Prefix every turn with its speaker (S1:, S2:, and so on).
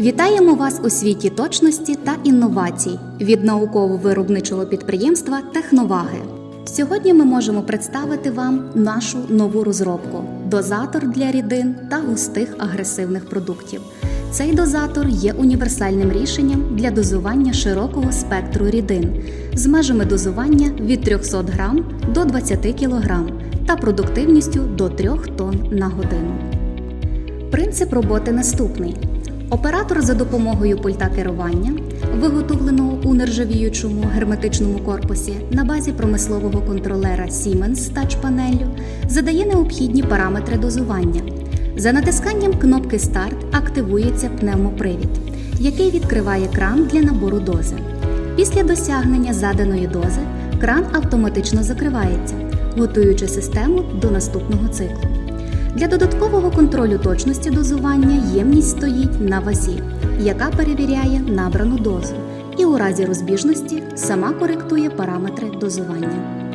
S1: Вітаємо вас у світі точності та інновацій від науково-виробничого підприємства Техноваги. Сьогодні ми можемо представити вам нашу нову розробку дозатор для рідин та густих агресивних продуктів. Цей дозатор є універсальним рішенням для дозування широкого спектру рідин з межами дозування від 300 грам до 20 кг та продуктивністю до 3 тонн на годину. Принцип роботи наступний: оператор за допомогою пульта керування, виготовленого у нержавіючому герметичному корпусі на базі промислового контролера Siemens з тач-панеллю, задає необхідні параметри дозування. За натисканням кнопки Старт активується пневмопривід, який відкриває кран для набору дози. Після досягнення заданої дози кран автоматично закривається, готуючи систему до наступного циклу. Для додаткового контролю точності дозування ємність стоїть на вазі, яка перевіряє набрану дозу, і у разі розбіжності сама коректує параметри дозування.